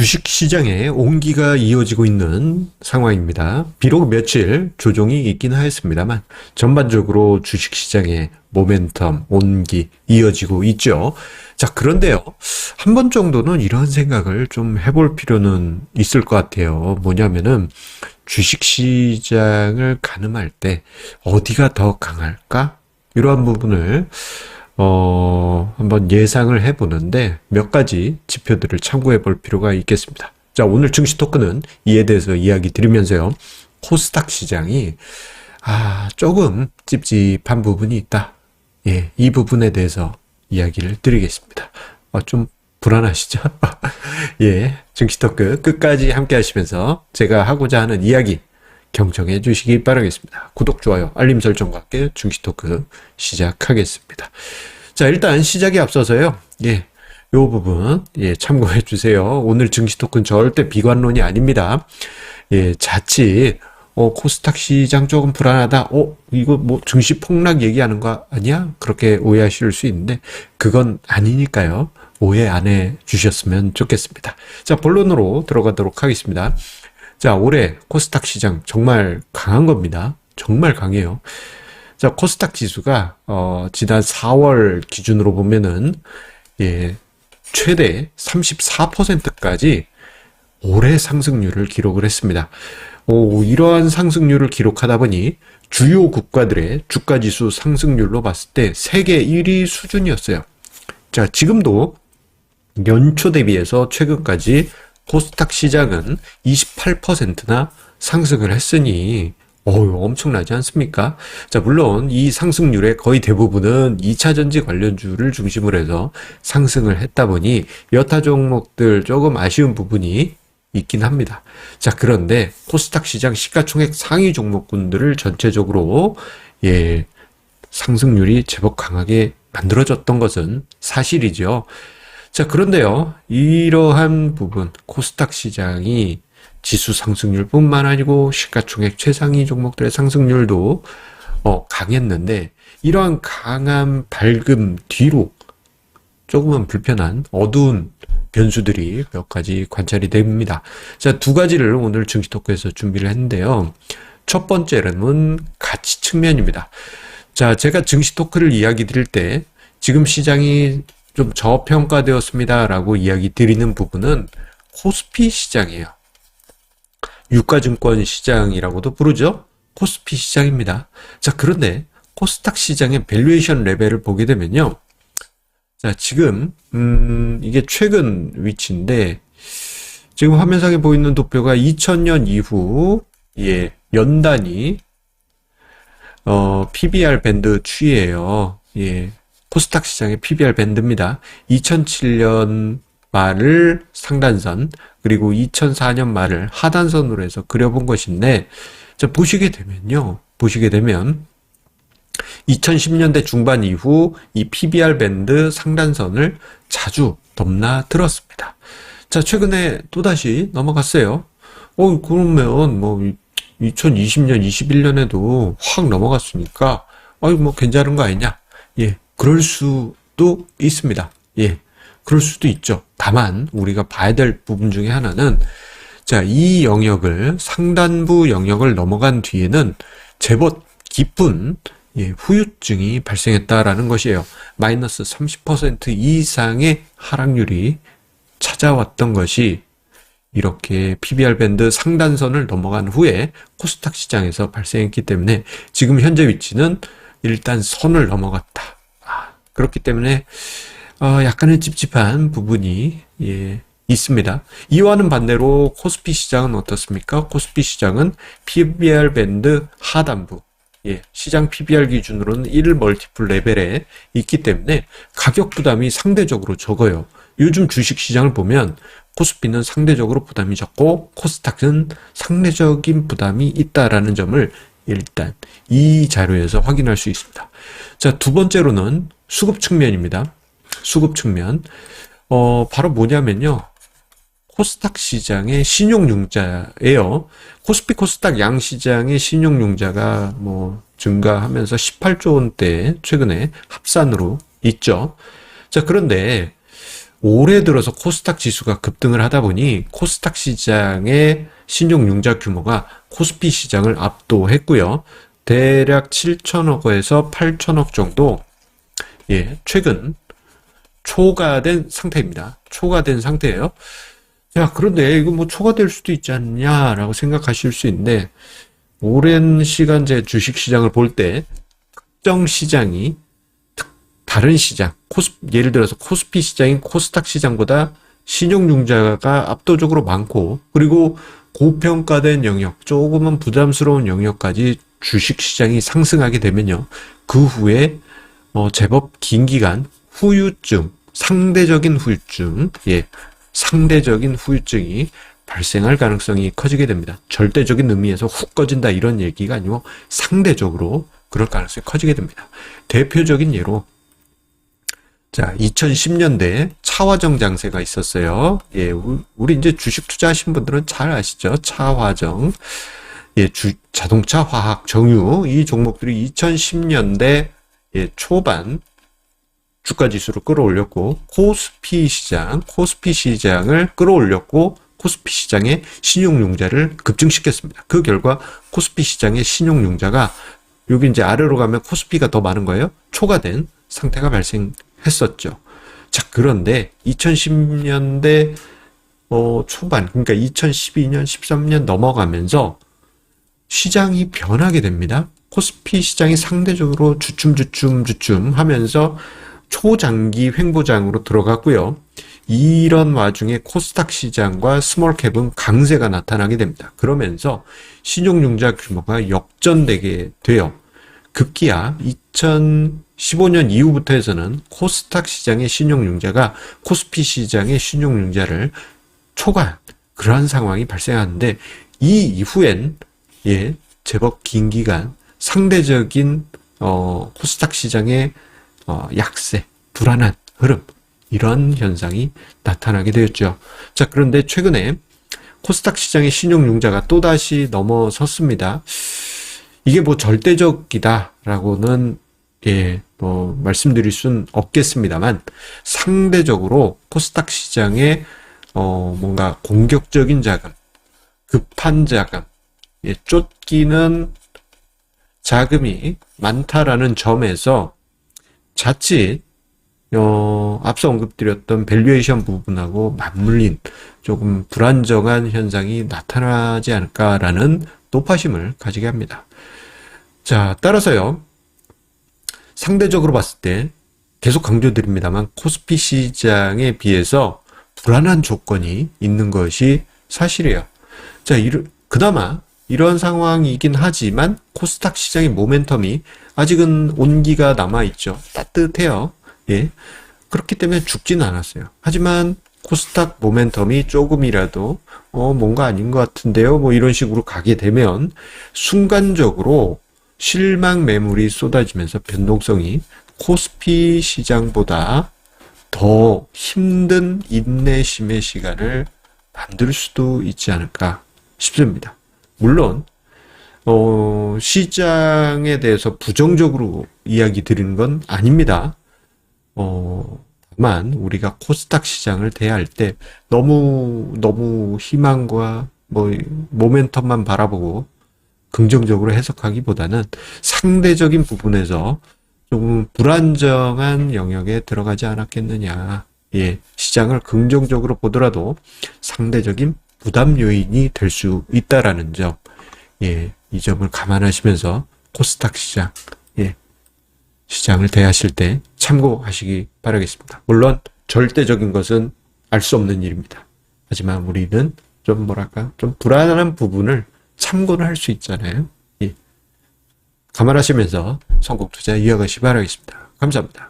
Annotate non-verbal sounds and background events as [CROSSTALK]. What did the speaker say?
주식 시장에 온기가 이어지고 있는 상황입니다. 비록 며칠 조정이 있긴 하였습니다만 전반적으로 주식 시장에 모멘텀, 온기 이어지고 있죠. 자, 그런데요. 한 번 정도는 이런 생각을 좀 해볼 필요는 있을 것 같아요. 뭐냐면은 주식 시장을 가늠할 때 어디가 더 강할까? 이러한 부분을 어, 한번 예상을 해보는데 몇 가지 지표들을 참고해 볼 필요가 있겠습니다. 자, 오늘 증시 토크는 이에 대해서 이야기 드리면서요. 코스닥 시장이, 아, 조금 찝찝한 부분이 있다. 예, 이 부분에 대해서 이야기를 드리겠습니다. 어, 좀 불안하시죠? [LAUGHS] 예, 증시 토크 끝까지 함께 하시면서 제가 하고자 하는 이야기 경청해 주시기 바라겠습니다. 구독, 좋아요, 알림 설정과 함께 중시 토크 시작하겠습니다. 자, 일단 시작에 앞서서요. 예. 요 부분, 예, 참고해 주세요. 오늘 증시 토크는 절대 비관론이 아닙니다. 예, 자칫, 어, 코스닥 시장 조금 불안하다. 어, 이거 뭐 증시 폭락 얘기하는 거 아니야? 그렇게 오해하실 수 있는데, 그건 아니니까요. 오해 안 해 주셨으면 좋겠습니다. 자, 본론으로 들어가도록 하겠습니다. 자, 올해 코스닥 시장 정말 강한 겁니다. 정말 강해요. 자, 코스닥 지수가, 어, 지난 4월 기준으로 보면은, 예, 최대 34%까지 올해 상승률을 기록을 했습니다. 오, 이러한 상승률을 기록하다 보니 주요 국가들의 주가 지수 상승률로 봤을 때 세계 1위 수준이었어요. 자, 지금도 연초 대비해서 최근까지 코스닥 시장은 28%나 상승을 했으니 어유 엄청나지 않습니까? 자, 물론 이 상승률의 거의 대부분은 2차 전지 관련주를 중심으로 해서 상승을 했다 보니 여타 종목들 조금 아쉬운 부분이 있긴 합니다. 자, 그런데 코스닥 시장 시가총액 상위 종목군들을 전체적으로 예, 상승률이 제법 강하게 만들어졌던 것은 사실이죠. 자, 그런데요, 이러한 부분, 코스닥 시장이 지수 상승률 뿐만 아니고 시가총액 최상위 종목들의 상승률도 어, 강했는데 이러한 강한 밝음 뒤로 조금은 불편한 어두운 변수들이 몇 가지 관찰이 됩니다. 자, 두 가지를 오늘 증시 토크에서 준비를 했는데요. 첫 번째는 가치 측면입니다. 자, 제가 증시 토크를 이야기 드릴 때 지금 시장이 좀 저평가되었습니다라고 이야기 드리는 부분은 코스피 시장이에요. 유가증권 시장이라고도 부르죠. 코스피 시장입니다. 자, 그런데 코스닥 시장의 밸류에이션 레벨을 보게 되면요. 자, 지금 음, 이게 최근 위치인데 지금 화면상에 보이는 도표가 2000년 이후 예, 연단위 어, PBR 밴드 추이예요. 예. 코스닥 시장의 PBR 밴드입니다. 2007년 말을 상단선 그리고 2004년 말을 하단선으로 해서 그려본 것인데 자 보시게 되면요. 보시게 되면 2010년대 중반 이후 이 PBR 밴드 상단선을 자주 넘나들었습니다. 자, 최근에 또다시 넘어갔어요. 어, 그러면 뭐 2020년, 21년에도 확 넘어갔으니까 어이 뭐 괜찮은 거 아니냐? 예. 그럴 수도 있습니다. 예. 그럴 수도 있죠. 다만 우리가 봐야 될 부분 중에 하나는 자, 이 영역을 상단부 영역을 넘어간 뒤에는 제법 깊은 예, 후유증이 발생했다라는 것이에요. 마이너스 30% 이상의 하락률이 찾아왔던 것이 이렇게 PBR 밴드 상단선을 넘어간 후에 코스닥 시장에서 발생했기 때문에 지금 현재 위치는 일단 선을 넘어갔다. 아, 그렇기 때문에 어, 약간의 찝찝한 부분이 예, 있습니다. 이와는 반대로 코스피 시장은 어떻습니까? 코스피 시장은 PBR 밴드 하단부, 예, 시장 PBR 기준으로는 1 멀티플 레벨에 있기 때문에 가격 부담이 상대적으로 적어요. 요즘 주식 시장을 보면 코스피는 상대적으로 부담이 적고 코스닥은 상대적인 부담이 있다라는 점을 일단 이 자료에서 확인할 수 있습니다. 자, 두 번째로는 수급 측면입니다. 수급 측면. 어, 바로 뭐냐면요. 코스닥 시장의 신용융자예요. 코스피 코스닥 양 시장의 신용융자가 뭐 증가하면서 18조 원대 최근에 합산으로 있죠. 자, 그런데 올해 들어서 코스닥 지수가 급등을 하다 보니 코스닥 시장의 신용융자 규모가 코스피 시장을 압도했고요. 대략 7천억에서 8천억 정도 예, 최근 초과된 상태입니다. 초과된 상태예요. 자, 그런데 이거 뭐 초과될 수도 있지 않냐라고 생각하실 수 있는데 오랜 시간 제 주식 시장을 볼 때 특정 시장이 다른 시장, 코스, 예를 들어서 코스피 시장인 코스닥 시장보다 신용융자가 압도적으로 많고, 그리고 고평가된 영역, 조금은 부담스러운 영역까지 주식 시장이 상승하게 되면요. 그 후에, 어, 제법 긴 기간 후유증, 상대적인 후유증, 예, 상대적인 후유증이 발생할 가능성이 커지게 됩니다. 절대적인 의미에서 훅 꺼진다 이런 얘기가 아니고 상대적으로 그럴 가능성이 커지게 됩니다. 대표적인 예로 자, 2010년대에 차화정 장세가 있었어요. 예, 우리 이제 주식 투자하신 분들은 잘 아시죠? 차화정. 예, 주, 자동차, 화학, 정유, 이 종목들이 2010년대 예, 초반 주가 지수를 끌어올렸고, 코스피 시장, 코스피 시장을 끌어올렸고, 코스피 시장의 신용융자를 급증시켰습니다. 그 결과 코스피 시장의 신용융자가 여기 이제 아래로 가면 코스피가 더 많은 거예요. 초과된 상태가 발생 했었죠. 자, 그런데 2010년대 어, 초반, 그러니까 2012년, 13년 넘어가면서 시장이 변하게 됩니다. 코스피 시장이 상대적으로 주춤주춤 주춤 하면서 초장기 횡보장으로 들어갔고요. 이런 와중에 코스닥 시장과 스몰캡은 강세가 나타나게 됩니다. 그러면서 신용융자 규모가 역전되게 돼요. 급기야 2015년 이후부터 해서는 코스닥 시장의 신용융자가 코스피 시장의 신용융자를 초과한 그러한 상황이 발생하는데 이 이후엔 예 제법 긴 기간 상대적인 어 코스닥 시장의 어 약세 불안한 흐름 이런 현상이 나타나게 되었죠. 자 그런데 최근에 코스닥 시장의 신용융자가 또다시 넘어섰습니다. 이게 뭐 절대적이다라고는 예, 뭐 말씀드릴 수는 없겠습니다만 상대적으로 코스닥 시장에 어 뭔가 공격적인 자금, 급한 자금, 예, 쫓기는 자금이 많다라는 점에서 자칫 어, 앞서 언급드렸던 밸류에이션 부분하고 맞물린 조금 불안정한 현상이 나타나지 않을까라는 높아심을 가지게 합니다. 자, 따라서요. 상대적으로 봤을 때 계속 강조드립니다만 코스피 시장에 비해서 불안한 조건이 있는 것이 사실이에요. 자, 이르, 그나마 이런 상황이긴 하지만 코스닥 시장의 모멘텀이 아직은 온기가 남아있죠. 따뜻해요. 예. 그렇기 때문에 죽지는 않았어요. 하지만 코스닥 모멘텀이 조금이라도 어 뭔가 아닌 것 같은데요. 뭐 이런 식으로 가게 되면 순간적으로 실망 매물이 쏟아지면서 변동성이 코스피 시장보다 더 힘든 인내심의 시간을 만들 수도 있지 않을까 싶습니다. 물론 어, 시장에 대해서 부정적으로 이야기 드리는 건 아닙니다. 어, 다만 우리가 코스닥 시장을 대할 때 너무 너무 희망과 뭐 모멘텀만 바라보고 긍정적으로 해석하기보다는 상대적인 부분에서 조금 불안정한 영역에 들어가지 않았겠느냐. 예, 시장을 긍정적으로 보더라도 상대적인 부담 요인이 될 수 있다라는 점, 예, 이 점을 감안하시면서 코스닥 시장, 예, 시장을 대하실 때 참고하시기 바라겠습니다. 물론 절대적인 것은 알 수 없는 일입니다. 하지만 우리는 좀 뭐랄까, 좀 불안한 부분을 참고를 할 수 있잖아요. 예. 감안하시면서 성공 투자 이어가시 기 바라겠습니다. 감사합니다.